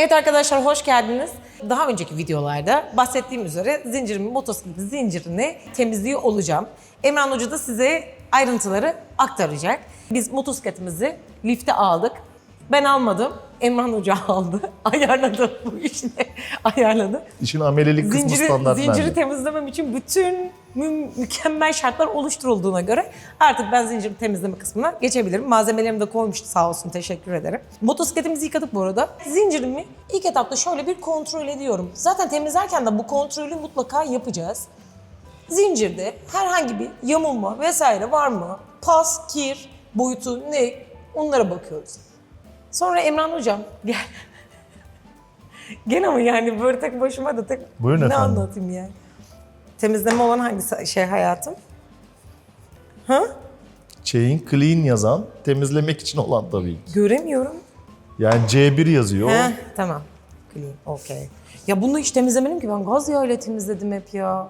Evet arkadaşlar hoş geldiniz. Daha önceki videolarda bahsettiğim üzere zincirimin motosiklet zincirini temizliyor olacağım. Emran Hoca da size ayrıntıları aktaracak. Biz motosikletimizi lifte aldık. Ben almadım. Emran Hoca aldı. Ayarladı bu işini. Ayarladı. İşin amelelik kısmı Zinciri, standart zinciri temizlemem için bütün mü- mükemmel şartlar oluşturulduğuna göre artık ben zinciri temizleme kısmına geçebilirim. Malzemelerimi de koymuştu sağ olsun teşekkür ederim. Motosikletimizi yıkadık bu arada. Zincirimi ilk etapta şöyle bir kontrol ediyorum. Zaten temizlerken de bu kontrolü mutlaka yapacağız. Zincirde herhangi bir yamulma vesaire var mı? Pas, kir, boyutu ne? Onlara bakıyoruz. Sonra Emran Hocam gel. Gene ama yani böyle tek başıma da tek Buyurun ne efendim. anlatayım yani. Temizleme olan hangisi şey hayatım? Ha? Chain clean yazan temizlemek için olan tabii ki. Göremiyorum. Yani C1 yazıyor. Heh, tamam. Clean, okey. Ya bunu hiç temizlemedim ki ben gaz yağıyla temizledim hep ya.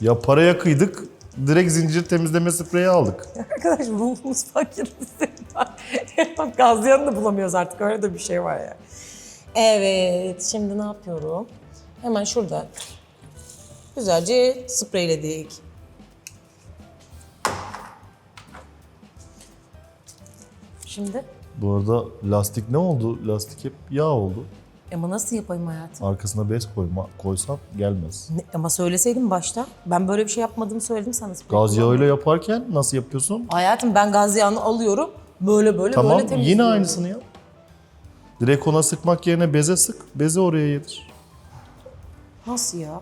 Ya paraya kıydık, direkt zincir temizleme spreyi aldık. Arkadaş ruhumuz fakirlisin. gaz yağını da bulamıyoruz artık öyle de bir şey var ya. Evet şimdi ne yapıyorum? Hemen şurada güzelce spreyledik. Şimdi Bu arada lastik ne oldu? Lastik hep yağ oldu. Ama nasıl yapayım hayatım? Arkasına bez koyma, koysam gelmez. Ne- ama söyleseydim başta. Ben böyle bir şey yapmadığımı söyledim sana. Gaz yağıyla yaparken nasıl yapıyorsun? Hayatım ben gaz yağını alıyorum. Böyle böyle Tamam böyle temizliyorum. yine aynısını yap. Direkt ona sıkmak yerine beze sık, beze oraya yedir. Nasıl ya?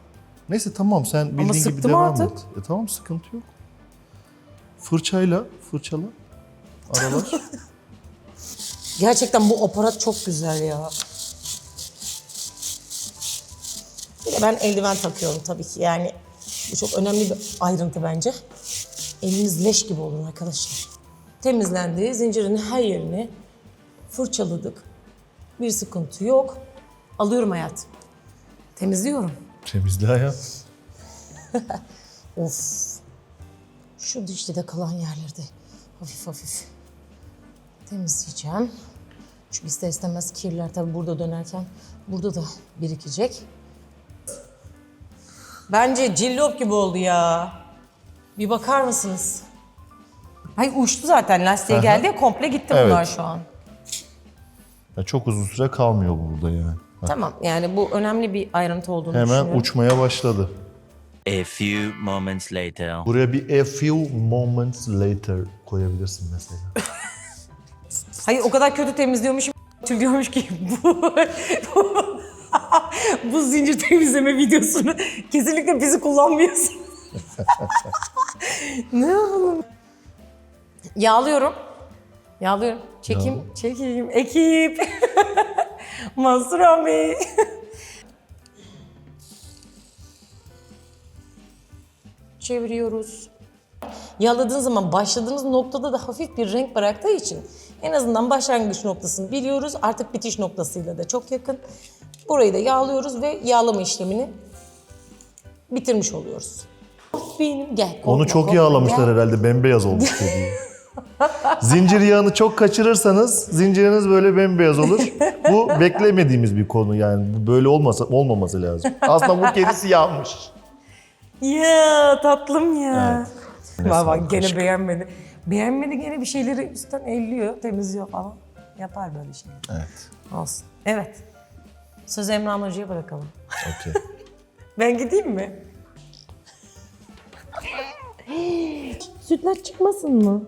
Neyse tamam sen bildiğin gibi sıktım devam artık. et. E tamam sıkıntı yok. Fırçayla, fırçala. Aralar. Gerçekten bu aparat çok güzel ya. Bir de ben eldiven takıyorum tabii ki yani. Bu çok önemli bir ayrıntı bence. Eliniz leş gibi olur arkadaşlar. Temizlendi, zincirin her yerini fırçaladık. Bir sıkıntı yok. Alıyorum hayatım. Temizliyorum. Temizle hayat. Of. Şu dişlide kalan yerleri de hafif hafif temizleyeceğim. Çünkü ister istemez kirler tabii burada dönerken burada da birikecek. Bence cillop gibi oldu ya. Bir bakar mısınız? Ay uçtu zaten lastiğe Aha. geldi ya komple gitti Evet. bunlar şu an. Ya çok uzun süre kalmıyor burada yani. Ha. Tamam yani bu önemli bir ayrıntı olduğunu Hemen düşünüyorum. uçmaya başladı. A few moments later. Buraya bir a few moments later koyabilirsin mesela. Hayır o kadar kötü temizliyormuşum diyormuş ki bu, bu, bu zincir temizleme videosunu kesinlikle bizi kullanmıyorsun. ne yapalım? Yağlıyorum. Yağlıyorum. Çekim, çekeyim. Ekip. Mansur abi. Çeviriyoruz. Yağladığın zaman başladığınız noktada da hafif bir renk bıraktığı için en azından başlangıç noktasını biliyoruz. Artık bitiş noktasıyla da çok yakın. Burayı da yağlıyoruz ve yağlama işlemini bitirmiş oluyoruz. Of Benim gel. korkma, Onu çok korkma, yağlamışlar gel. herhalde bembeyaz olmuş dediği. Zincir yağını çok kaçırırsanız zinciriniz böyle bembeyaz olur. Bu beklemediğimiz bir konu yani. Bu böyle olmasa olmaması lazım. Aslında bu kedisi yanmış. Ya tatlım ya. Evet. Bak gene aşk. beğenmedi. Beğenmedi gene bir şeyleri üstten elliyor, temizliyor falan. Yapar böyle şey. Evet. Olsun. Evet. Söz Emrah Hoca'ya bırakalım. Okey. Ben gideyim mi? Sütlaç çıkmasın mı?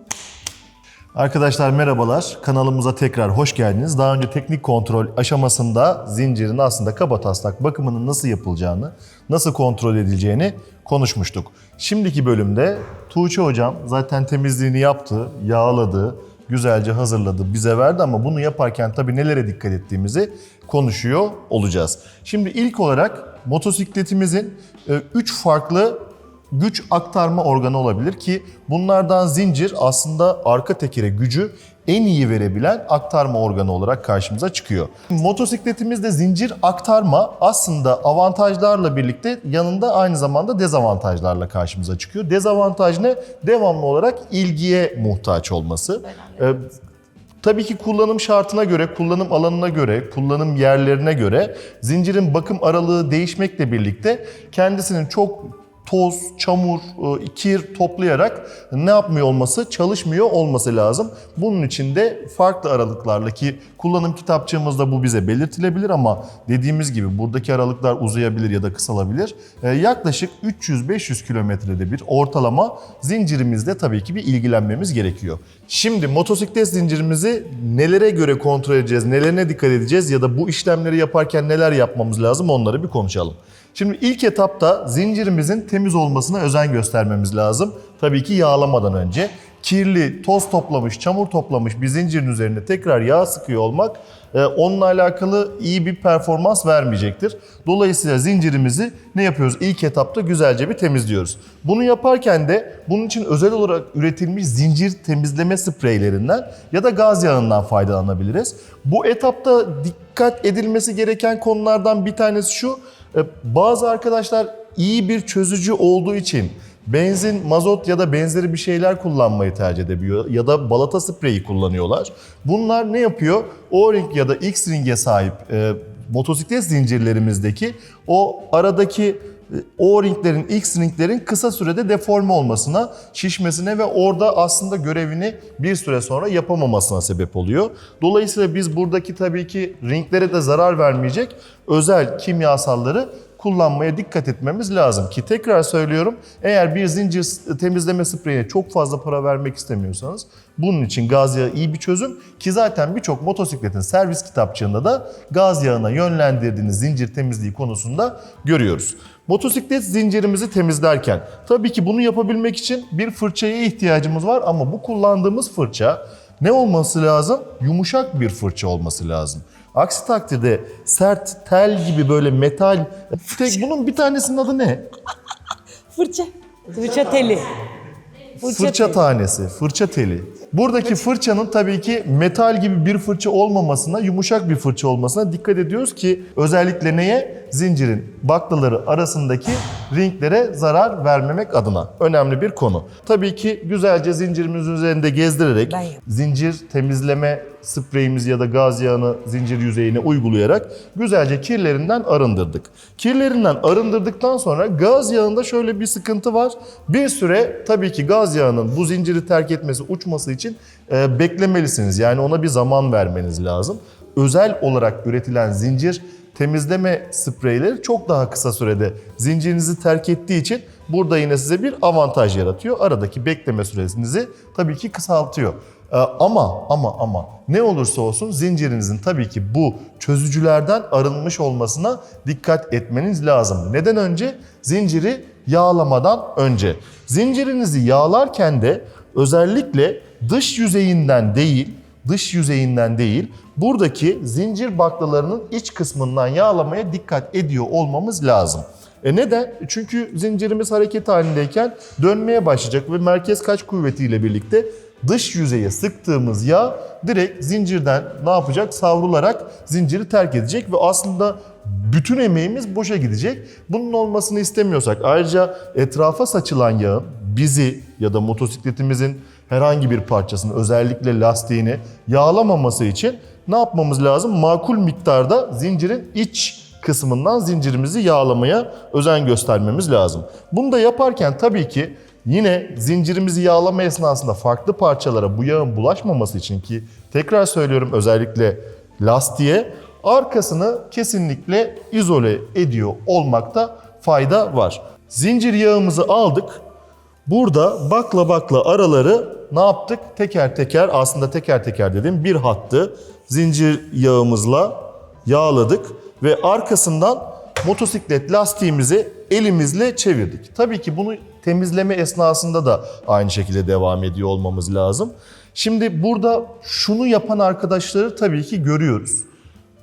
Arkadaşlar merhabalar. Kanalımıza tekrar hoş geldiniz. Daha önce teknik kontrol aşamasında zincirin aslında kaba taslak bakımının nasıl yapılacağını, nasıl kontrol edileceğini konuşmuştuk. Şimdiki bölümde Tuğçe hocam zaten temizliğini yaptı, yağladı, güzelce hazırladı, bize verdi ama bunu yaparken tabii nelere dikkat ettiğimizi konuşuyor olacağız. Şimdi ilk olarak motosikletimizin 3 farklı güç aktarma organı olabilir ki bunlardan zincir aslında arka tekere gücü en iyi verebilen aktarma organı olarak karşımıza çıkıyor. Motosikletimizde zincir aktarma aslında avantajlarla birlikte yanında aynı zamanda dezavantajlarla karşımıza çıkıyor. Dezavantaj ne? Devamlı olarak ilgiye muhtaç olması. Ee, Tabii ki kullanım şartına göre, kullanım alanına göre, kullanım yerlerine göre zincirin bakım aralığı değişmekle birlikte kendisinin çok toz, çamur, e, kir toplayarak ne yapmıyor olması, çalışmıyor olması lazım. Bunun için de farklı aralıklarla ki kullanım kitapçığımızda bu bize belirtilebilir ama dediğimiz gibi buradaki aralıklar uzayabilir ya da kısalabilir. E, Yaklaşık 300-500 kilometrede bir ortalama zincirimizde tabii ki bir ilgilenmemiz gerekiyor. Şimdi motosiklet zincirimizi nelere göre kontrol edeceğiz, nelerine dikkat edeceğiz ya da bu işlemleri yaparken neler yapmamız lazım onları bir konuşalım. Şimdi ilk etapta zincirimizin temiz olmasına özen göstermemiz lazım. Tabii ki yağlamadan önce. Kirli, toz toplamış, çamur toplamış bir zincirin üzerine tekrar yağ sıkıyor olmak onunla alakalı iyi bir performans vermeyecektir. Dolayısıyla zincirimizi ne yapıyoruz? İlk etapta güzelce bir temizliyoruz. Bunu yaparken de bunun için özel olarak üretilmiş zincir temizleme spreylerinden ya da gaz yağından faydalanabiliriz. Bu etapta dikkat edilmesi gereken konulardan bir tanesi şu. E, Bazı arkadaşlar iyi bir çözücü olduğu için benzin, mazot ya da benzeri bir şeyler kullanmayı tercih edebiliyor ya da balata spreyi kullanıyorlar. Bunlar ne yapıyor? O-ring ya da X-ring'e sahip e, motosiklet zincirlerimizdeki o aradaki e, O-ringlerin, X-ringlerin kısa sürede deforme olmasına, şişmesine ve orada aslında görevini bir süre sonra yapamamasına sebep oluyor. Dolayısıyla biz buradaki tabii ki ringlere de zarar vermeyecek özel kimyasalları kullanmaya dikkat etmemiz lazım ki tekrar söylüyorum eğer bir zincir temizleme spreyine çok fazla para vermek istemiyorsanız bunun için gaz yağı iyi bir çözüm ki zaten birçok motosikletin servis kitapçığında da gaz yağına yönlendirdiğiniz zincir temizliği konusunda görüyoruz. Motosiklet zincirimizi temizlerken tabii ki bunu yapabilmek için bir fırçaya ihtiyacımız var ama bu kullandığımız fırça ne olması lazım? Yumuşak bir fırça olması lazım. Aksi takdirde sert, tel gibi böyle metal... Tek, bunun bir tanesinin adı ne? Fırça. Fırça teli. Fırça teli. tanesi, fırça teli. Buradaki fırçanın tabii ki metal gibi bir fırça olmamasına, yumuşak bir fırça olmasına dikkat ediyoruz ki özellikle neye? Zincirin baklaları arasındaki ringlere zarar vermemek adına. Önemli bir konu. Tabii ki güzelce zincirimizin üzerinde gezdirerek zincir temizleme spreyimizi ya da gaz yağını zincir yüzeyine uygulayarak güzelce kirlerinden arındırdık. Kirlerinden arındırdıktan sonra gaz yağında şöyle bir sıkıntı var. Bir süre tabii ki gaz yağının bu zinciri terk etmesi, uçması için e, beklemelisiniz. Yani ona bir zaman vermeniz lazım. Özel olarak üretilen zincir temizleme spreyleri çok daha kısa sürede zincirinizi terk ettiği için burada yine size bir avantaj yaratıyor. Aradaki bekleme süresinizi tabii ki kısaltıyor. Ee, Ama ama ama ne olursa olsun zincirinizin tabii ki bu çözücülerden arınmış olmasına dikkat etmeniz lazım. Neden önce? Zinciri yağlamadan önce. Zincirinizi yağlarken de özellikle dış yüzeyinden değil, dış yüzeyinden değil, buradaki zincir baklalarının iç kısmından yağlamaya dikkat ediyor olmamız lazım. E neden? Çünkü zincirimiz hareket halindeyken dönmeye başlayacak ve merkez kaç kuvvetiyle birlikte dış yüzeye sıktığımız yağ direkt zincirden ne yapacak? Savrularak zinciri terk edecek ve aslında bütün emeğimiz boşa gidecek. Bunun olmasını istemiyorsak ayrıca etrafa saçılan yağın bizi ya da motosikletimizin herhangi bir parçasını özellikle lastiğini yağlamaması için ne yapmamız lazım? Makul miktarda zincirin iç kısmından zincirimizi yağlamaya özen göstermemiz lazım. Bunu da yaparken tabii ki yine zincirimizi yağlama esnasında farklı parçalara bu yağın bulaşmaması için ki tekrar söylüyorum özellikle lastiğe arkasını kesinlikle izole ediyor olmakta fayda var. Zincir yağımızı aldık. Burada bakla bakla araları ne yaptık? Teker teker aslında teker teker dedim bir hattı zincir yağımızla yağladık ve arkasından motosiklet lastiğimizi elimizle çevirdik. Tabii ki bunu temizleme esnasında da aynı şekilde devam ediyor olmamız lazım. Şimdi burada şunu yapan arkadaşları tabii ki görüyoruz.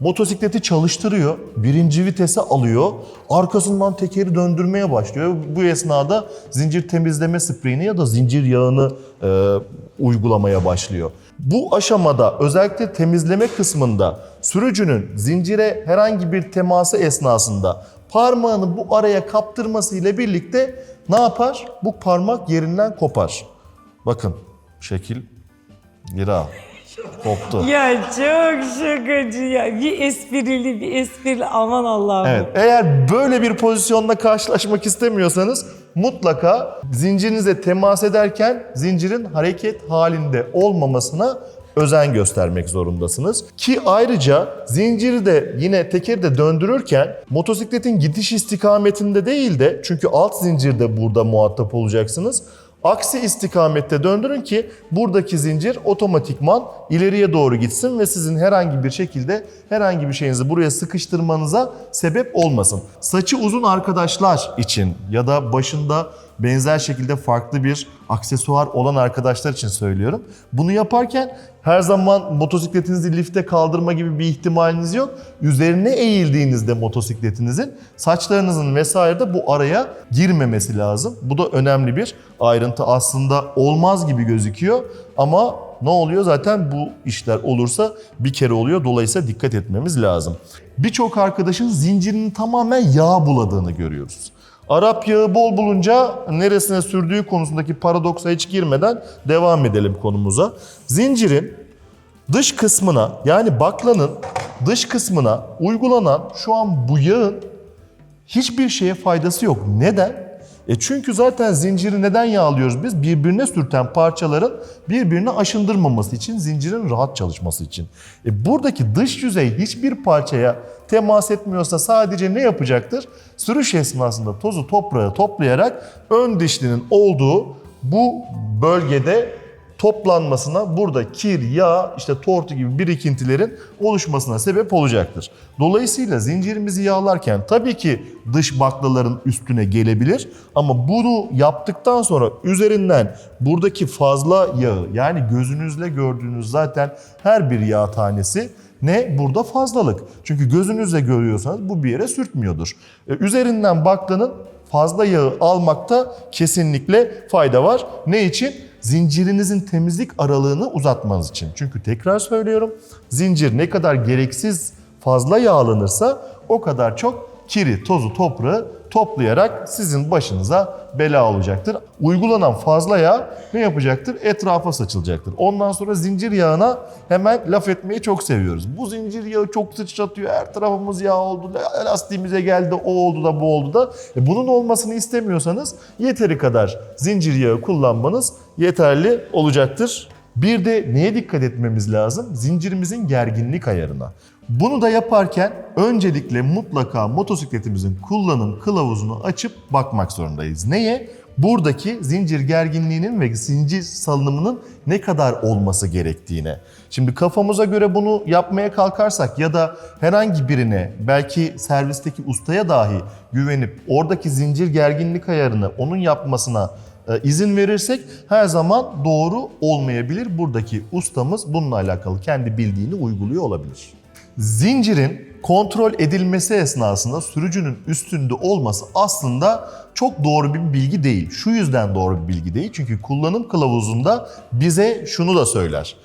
Motosikleti çalıştırıyor, birinci vitese alıyor, arkasından tekeri döndürmeye başlıyor. Bu esnada zincir temizleme spreyini ya da zincir yağını e, uygulamaya başlıyor. Bu aşamada özellikle temizleme kısmında sürücünün zincire herhangi bir teması esnasında parmağını bu araya kaptırması ile birlikte ne yapar? Bu parmak yerinden kopar. Bakın şekil al. Koptu. Ya çok şakacı ya. Bir esprili bir esprili aman Allah'ım. Evet, eğer böyle bir pozisyonla karşılaşmak istemiyorsanız mutlaka zincirinize temas ederken zincirin hareket halinde olmamasına özen göstermek zorundasınız. Ki ayrıca zinciri de yine tekeri de döndürürken motosikletin gidiş istikametinde değil de çünkü alt zincirde burada muhatap olacaksınız. Aksi istikamette döndürün ki buradaki zincir otomatikman ileriye doğru gitsin ve sizin herhangi bir şekilde herhangi bir şeyinizi buraya sıkıştırmanıza sebep olmasın. Saçı uzun arkadaşlar için ya da başında benzer şekilde farklı bir aksesuar olan arkadaşlar için söylüyorum. Bunu yaparken her zaman motosikletinizi lifte kaldırma gibi bir ihtimaliniz yok. Üzerine eğildiğinizde motosikletinizin saçlarınızın vesaire de bu araya girmemesi lazım. Bu da önemli bir ayrıntı aslında olmaz gibi gözüküyor ama ne oluyor zaten bu işler olursa bir kere oluyor. Dolayısıyla dikkat etmemiz lazım. Birçok arkadaşın zincirinin tamamen yağ buladığını görüyoruz. Arap yağı bol bulunca neresine sürdüğü konusundaki paradoksa hiç girmeden devam edelim konumuza. Zincirin dış kısmına yani baklanın dış kısmına uygulanan şu an bu yağın hiçbir şeye faydası yok. Neden? E çünkü zaten zinciri neden yağlıyoruz biz? Birbirine sürten parçaların birbirini aşındırmaması için, zincirin rahat çalışması için. E buradaki dış yüzey hiçbir parçaya temas etmiyorsa sadece ne yapacaktır? Sürüş esnasında tozu toprağı toplayarak ön dişlinin olduğu bu bölgede toplanmasına burada kir, yağ, işte tortu gibi birikintilerin oluşmasına sebep olacaktır. Dolayısıyla zincirimizi yağlarken tabii ki dış baklaların üstüne gelebilir ama bunu yaptıktan sonra üzerinden buradaki fazla yağı yani gözünüzle gördüğünüz zaten her bir yağ tanesi ne? Burada fazlalık. Çünkü gözünüzle görüyorsanız bu bir yere sürtmüyordur. E, üzerinden baklanın fazla yağı almakta kesinlikle fayda var. Ne için? Zincirinizin temizlik aralığını uzatmanız için. Çünkü tekrar söylüyorum, zincir ne kadar gereksiz fazla yağlanırsa o kadar çok kiri, tozu, toprağı toplayarak sizin başınıza bela olacaktır. Uygulanan fazla yağ ne yapacaktır? Etrafa saçılacaktır. Ondan sonra zincir yağına hemen laf etmeyi çok seviyoruz. Bu zincir yağı çok sıçratıyor, her tarafımız yağ oldu, lastiğimize geldi, o oldu da bu oldu da. E bunun olmasını istemiyorsanız yeteri kadar zincir yağı kullanmanız yeterli olacaktır. Bir de neye dikkat etmemiz lazım? Zincirimizin gerginlik ayarına. Bunu da yaparken öncelikle mutlaka motosikletimizin kullanım kılavuzunu açıp bakmak zorundayız. Neye? Buradaki zincir gerginliğinin ve zincir salınımının ne kadar olması gerektiğine. Şimdi kafamıza göre bunu yapmaya kalkarsak ya da herhangi birine belki servisteki ustaya dahi güvenip oradaki zincir gerginlik ayarını onun yapmasına e, izin verirsek her zaman doğru olmayabilir. Buradaki ustamız bununla alakalı kendi bildiğini uyguluyor olabilir. Zincirin kontrol edilmesi esnasında sürücünün üstünde olması aslında çok doğru bir bilgi değil. Şu yüzden doğru bir bilgi değil. Çünkü kullanım kılavuzunda bize şunu da söyler.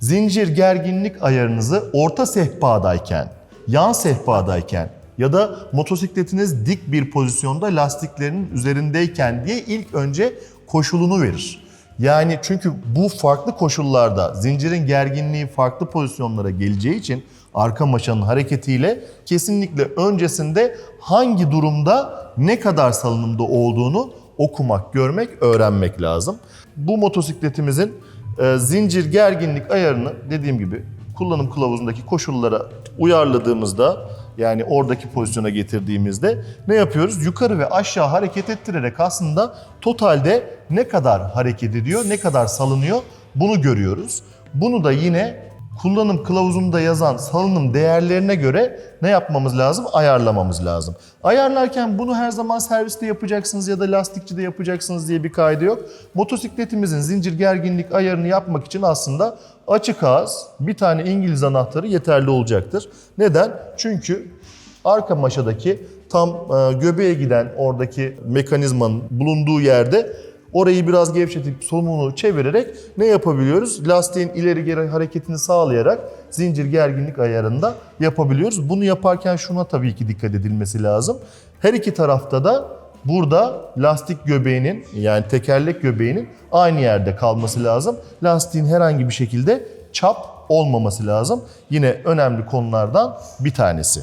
Zincir gerginlik ayarınızı orta sehpadayken, yan sehpadayken ya da motosikletiniz dik bir pozisyonda lastiklerinin üzerindeyken diye ilk önce koşulunu verir. Yani çünkü bu farklı koşullarda zincirin gerginliği farklı pozisyonlara geleceği için arka maşanın hareketiyle kesinlikle öncesinde hangi durumda ne kadar salınımda olduğunu okumak, görmek, öğrenmek lazım. Bu motosikletimizin e, zincir gerginlik ayarını dediğim gibi kullanım kılavuzundaki koşullara uyarladığımızda yani oradaki pozisyona getirdiğimizde ne yapıyoruz? Yukarı ve aşağı hareket ettirerek aslında totalde ne kadar hareket ediyor, ne kadar salınıyor bunu görüyoruz. Bunu da yine kullanım kılavuzunda yazan salınım değerlerine göre ne yapmamız lazım? Ayarlamamız lazım. Ayarlarken bunu her zaman serviste yapacaksınız ya da lastikçide yapacaksınız diye bir kaydı yok. Motosikletimizin zincir gerginlik ayarını yapmak için aslında açık ağız bir tane İngiliz anahtarı yeterli olacaktır. Neden? Çünkü arka maşadaki tam e, göbeğe giden oradaki mekanizmanın bulunduğu yerde orayı biraz gevşetip solumunu çevirerek ne yapabiliyoruz? Lastiğin ileri geri hareketini sağlayarak zincir gerginlik ayarında yapabiliyoruz. Bunu yaparken şuna tabii ki dikkat edilmesi lazım. Her iki tarafta da burada lastik göbeğinin yani tekerlek göbeğinin aynı yerde kalması lazım. Lastiğin herhangi bir şekilde çap olmaması lazım. Yine önemli konulardan bir tanesi.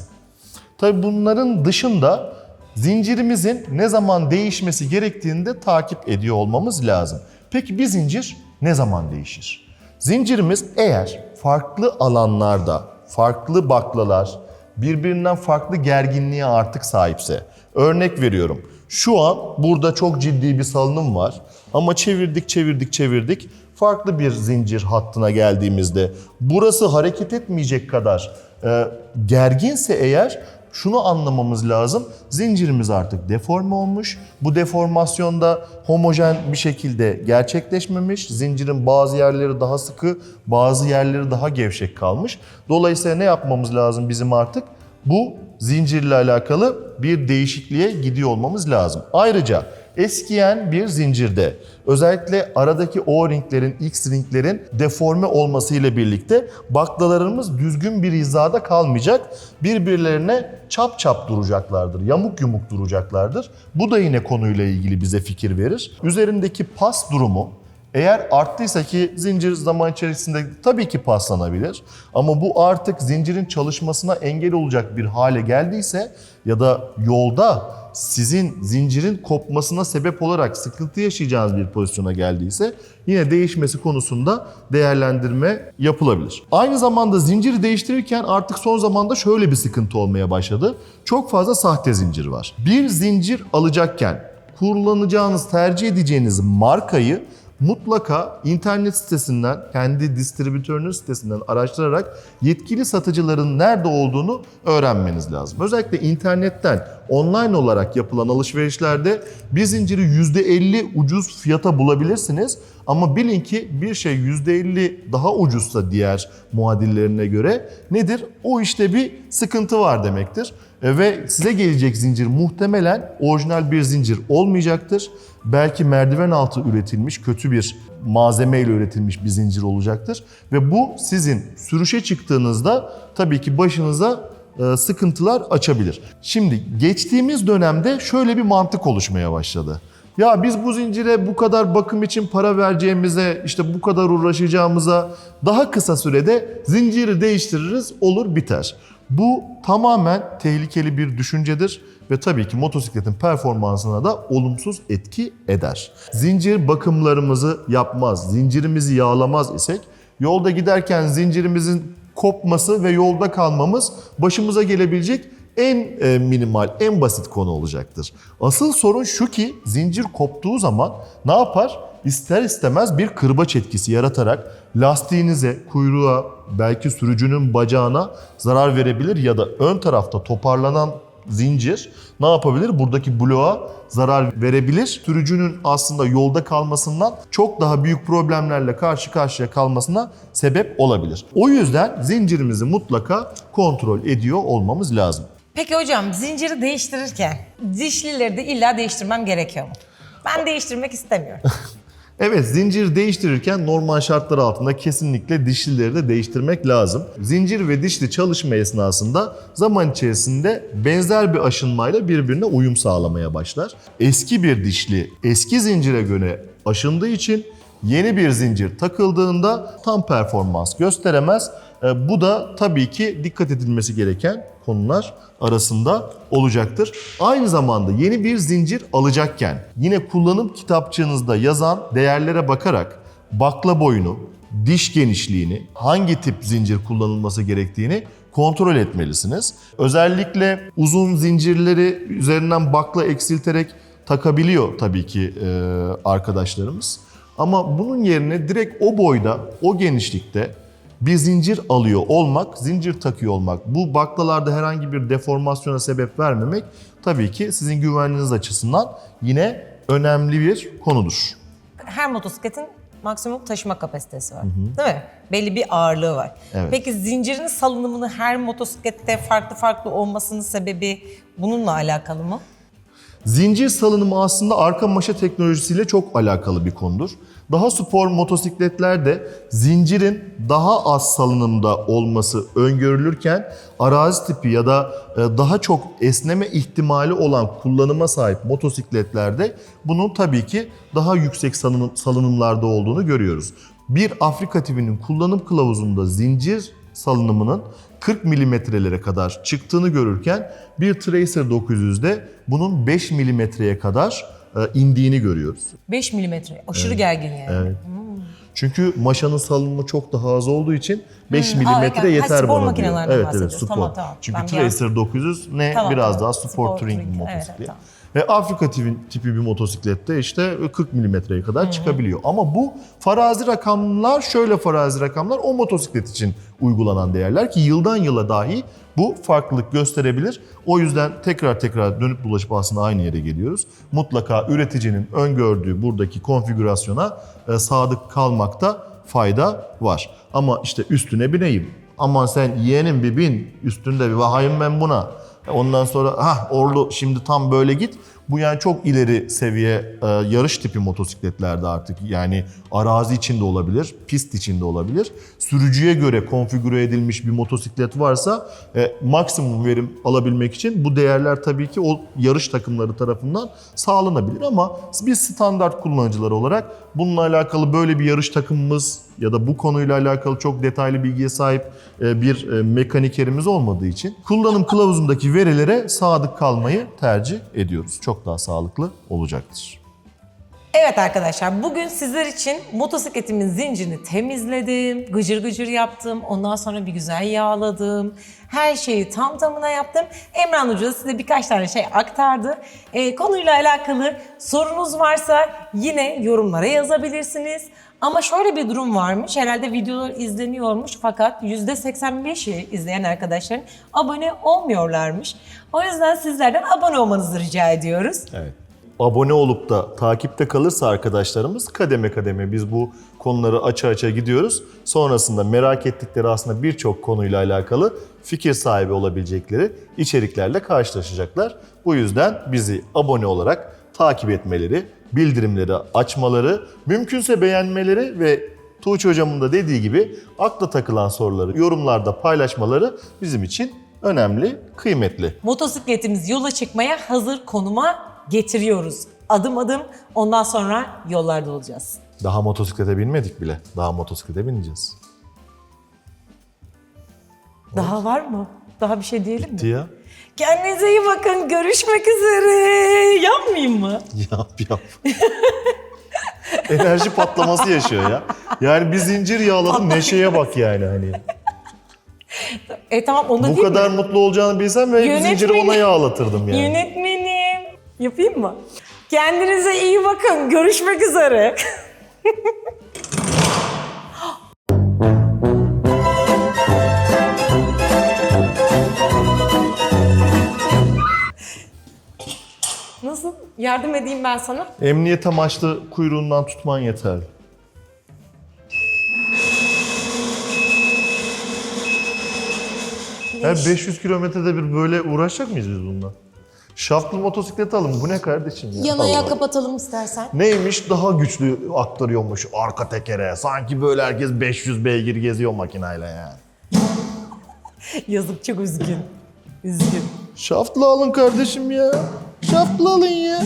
Tabii bunların dışında zincirimizin ne zaman değişmesi gerektiğini de takip ediyor olmamız lazım. Peki bir zincir ne zaman değişir? Zincirimiz eğer farklı alanlarda, farklı baklalar, birbirinden farklı gerginliğe artık sahipse, örnek veriyorum. Şu an burada çok ciddi bir salınım var ama çevirdik çevirdik çevirdik farklı bir zincir hattına geldiğimizde burası hareket etmeyecek kadar e, gerginse eğer şunu anlamamız lazım. Zincirimiz artık deforme olmuş. Bu deformasyonda homojen bir şekilde gerçekleşmemiş. Zincirin bazı yerleri daha sıkı, bazı yerleri daha gevşek kalmış. Dolayısıyla ne yapmamız lazım bizim artık? Bu zincirle alakalı bir değişikliğe gidiyor olmamız lazım. Ayrıca eskiyen bir zincirde özellikle aradaki O-ringlerin, X-ringlerin deforme olmasıyla birlikte baklalarımız düzgün bir hizada kalmayacak. Birbirlerine çap çap duracaklardır, yamuk yumuk duracaklardır. Bu da yine konuyla ilgili bize fikir verir. Üzerindeki pas durumu eğer arttıysa ki zincir zaman içerisinde tabii ki paslanabilir ama bu artık zincirin çalışmasına engel olacak bir hale geldiyse ya da yolda sizin zincirin kopmasına sebep olarak sıkıntı yaşayacağınız bir pozisyona geldiyse yine değişmesi konusunda değerlendirme yapılabilir. Aynı zamanda zinciri değiştirirken artık son zamanda şöyle bir sıkıntı olmaya başladı. Çok fazla sahte zincir var. Bir zincir alacakken kullanacağınız, tercih edeceğiniz markayı mutlaka internet sitesinden, kendi distribütörünüz sitesinden araştırarak yetkili satıcıların nerede olduğunu öğrenmeniz lazım. Özellikle internetten online olarak yapılan alışverişlerde bir zinciri %50 ucuz fiyata bulabilirsiniz. Ama bilin ki bir şey %50 daha ucuzsa diğer muadillerine göre nedir? O işte bir sıkıntı var demektir. E, Ve size gelecek zincir muhtemelen orijinal bir zincir olmayacaktır. Belki merdiven altı üretilmiş kötü bir malzemeyle üretilmiş bir zincir olacaktır. Ve bu sizin sürüşe çıktığınızda tabii ki başınıza e, sıkıntılar açabilir. Şimdi geçtiğimiz dönemde şöyle bir mantık oluşmaya başladı. Ya biz bu zincire bu kadar bakım için para vereceğimize, işte bu kadar uğraşacağımıza daha kısa sürede zinciri değiştiririz, olur biter. Bu tamamen tehlikeli bir düşüncedir ve tabii ki motosikletin performansına da olumsuz etki eder. Zincir bakımlarımızı yapmaz, zincirimizi yağlamaz isek yolda giderken zincirimizin kopması ve yolda kalmamız başımıza gelebilecek en e, minimal, en basit konu olacaktır. Asıl sorun şu ki zincir koptuğu zaman ne yapar? İster istemez bir kırbaç etkisi yaratarak lastiğinize, kuyruğa, belki sürücünün bacağına zarar verebilir ya da ön tarafta toparlanan zincir ne yapabilir? Buradaki bloğa zarar verebilir. Sürücünün aslında yolda kalmasından çok daha büyük problemlerle karşı karşıya kalmasına sebep olabilir. O yüzden zincirimizi mutlaka kontrol ediyor olmamız lazım. Peki hocam zinciri değiştirirken dişlileri de illa değiştirmem gerekiyor mu? Ben değiştirmek istemiyorum. Evet zincir değiştirirken normal şartlar altında kesinlikle dişlileri de değiştirmek lazım. Zincir ve dişli çalışma esnasında zaman içerisinde benzer bir aşınmayla birbirine uyum sağlamaya başlar. Eski bir dişli eski zincire göre aşındığı için yeni bir zincir takıldığında tam performans gösteremez. E, Bu da tabii ki dikkat edilmesi gereken konular arasında olacaktır. Aynı zamanda yeni bir zincir alacakken yine kullanım kitapçığınızda yazan değerlere bakarak bakla boyunu, diş genişliğini, hangi tip zincir kullanılması gerektiğini kontrol etmelisiniz. Özellikle uzun zincirleri üzerinden bakla eksilterek takabiliyor tabii ki e, arkadaşlarımız. Ama bunun yerine direkt o boyda, o genişlikte bir zincir alıyor olmak, zincir takıyor olmak, bu baklalarda herhangi bir deformasyona sebep vermemek tabii ki sizin güvenliğiniz açısından yine önemli bir konudur. Her motosikletin maksimum taşıma kapasitesi var. Değil mi? Belli bir ağırlığı var. Evet. Peki zincirin salınımını her motosiklette farklı farklı olmasının sebebi bununla alakalı mı? Zincir salınımı aslında arka maşa teknolojisiyle çok alakalı bir konudur. Daha spor motosikletlerde zincirin daha az salınımda olması öngörülürken arazi tipi ya da e, daha çok esneme ihtimali olan kullanıma sahip motosikletlerde bunun tabii ki daha yüksek salınım, salınımlarda olduğunu görüyoruz. Bir Afrika TV'nin kullanım kılavuzunda zincir salınımının 40 milimetrelere kadar çıktığını görürken bir Tracer 900'de bunun 5 milimetreye kadar indiğini görüyoruz. 5 milimetre. Aşırı gergin yani. Evet. Çünkü maşanın salınımı çok daha az olduğu için 5 Hmm, milimetre aa, ha, yeter spor bana diyor. Evet evet spor. Tamam, tamam. Çünkü Ben Tracer 900 ne Tamam, biraz tamam. daha spor, Spor touring touring, evet, tamam. Ve Afrika tipi, tipi bir motosiklette işte 40 milimetreye kadar çıkabiliyor. Ama bu farazi rakamlar şöyle farazi rakamlar o motosiklet için uygulanan değerler ki yıldan yıla dahi bu farklılık gösterebilir. O yüzden tekrar tekrar dönüp dolaşıp aslında aynı yere geliyoruz. Mutlaka üreticinin öngördüğü buradaki konfigürasyona e, sadık kalmakta fayda var. Ama işte üstüne bineyim. Aman sen yeğenim bir bin, üstünde bir bakayım ben buna. Ondan sonra ha Orlu şimdi tam böyle git. Bu yani çok ileri seviye e, yarış tipi motosikletlerde artık yani arazi içinde olabilir, pist içinde olabilir. Sürücüye göre konfigüre edilmiş bir motosiklet varsa e, maksimum verim alabilmek için bu değerler tabii ki o yarış takımları tarafından sağlanabilir ama biz standart kullanıcılar olarak bununla alakalı böyle bir yarış takımımız ya da bu konuyla alakalı çok detaylı bilgiye sahip e, bir e, mekanikerimiz olmadığı için kullanım kılavuzundaki verilere sadık kalmayı tercih ediyoruz. Çok daha sağlıklı olacaktır. Evet arkadaşlar bugün sizler için motosikletimin zincirini temizledim, gıcır gıcır yaptım, ondan sonra bir güzel yağladım. Her şeyi tam tamına yaptım. Emran Hoca da size birkaç tane şey aktardı. Ee, konuyla alakalı sorunuz varsa yine yorumlara yazabilirsiniz. Ama şöyle bir durum varmış. Herhalde videolar izleniyormuş fakat %85'i izleyen arkadaşların abone olmuyorlarmış. O yüzden sizlerden abone olmanızı rica ediyoruz. Evet. Abone olup da takipte kalırsa arkadaşlarımız kademe kademe biz bu konuları açı açı gidiyoruz. Sonrasında merak ettikleri aslında birçok konuyla alakalı fikir sahibi olabilecekleri içeriklerle karşılaşacaklar. Bu yüzden bizi abone olarak takip etmeleri, bildirimleri açmaları, mümkünse beğenmeleri ve Tuğçe hocamın da dediği gibi akla takılan soruları yorumlarda paylaşmaları bizim için önemli, kıymetli. Motosikletimizi yola çıkmaya hazır konuma getiriyoruz. Adım adım ondan sonra yollarda olacağız. Daha motosiklete binmedik bile. Daha motosiklete bineceğiz. Daha var mı? Daha bir şey diyelim mi? Bitti ya. Kendinize iyi bakın. Görüşmek üzere. Yapmayayım mı? Yap yap. Enerji patlaması yaşıyor ya. Yani bir zincir yağladım neşeye bak yani hani. E tamam onu Bu değil kadar mi? mutlu olacağını bilsem ve Yönetmenim. zinciri ona yağlatırdım yani. Yönetmenim. Yapayım mı? Kendinize iyi bakın. Görüşmek üzere. Nasıl? Yardım edeyim ben sana. Emniyet amaçlı kuyruğundan tutman yeterli. Her 500 kilometrede bir böyle uğraşacak mıyız biz bununla? Şaftlı motosiklet alın. Bu ne kardeşim ya? Yan ayağı Allah. kapatalım istersen. Neymiş? Daha güçlü aktarıyormuş arka tekere. Sanki böyle herkes 500 beygir geziyor makinayla yani. Yazık çok üzgün. Üzgün. Şaftlı alın kardeşim ya. Şaftlı alın ya.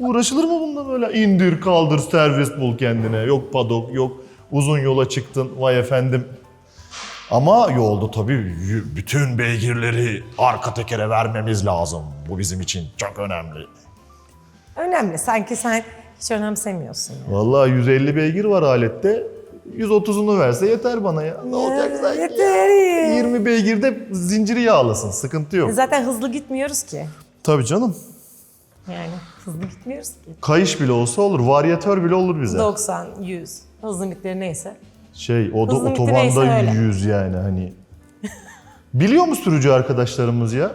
Uğraşılır mı bununla böyle? İndir kaldır servis bul kendine. Yok padok yok uzun yola çıktın vay efendim. Ama yolda tabii bütün beygirleri arka tekere vermemiz lazım. Bu bizim için çok önemli. Önemli. Sanki sen hiç önemsemiyorsun. ya. Vallahi 150 beygir var alette. 130'unu verse yeter bana ya. Ne olacak sanki yeter ya. 20 beygirde zinciri yağlasın. Sıkıntı yok. Zaten hızlı gitmiyoruz ki. Tabii canım. Yani hızlı gitmiyoruz ki. Kayış bile olsa olur. Varyatör bile olur bize. 90, 100. Hız limitleri neyse. Şey o da Hızlı neyse otobanda öyle. 100 yani hani. Biliyor mu sürücü arkadaşlarımız ya?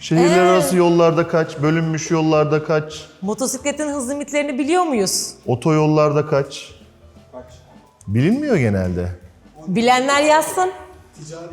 Şehirler Ee? arası yollarda kaç, bölünmüş yollarda kaç, Motosikletin hız limitlerini biliyor muyuz? otoyollarda kaç? Bilinmiyor genelde. Bilenler yazsın. Ticari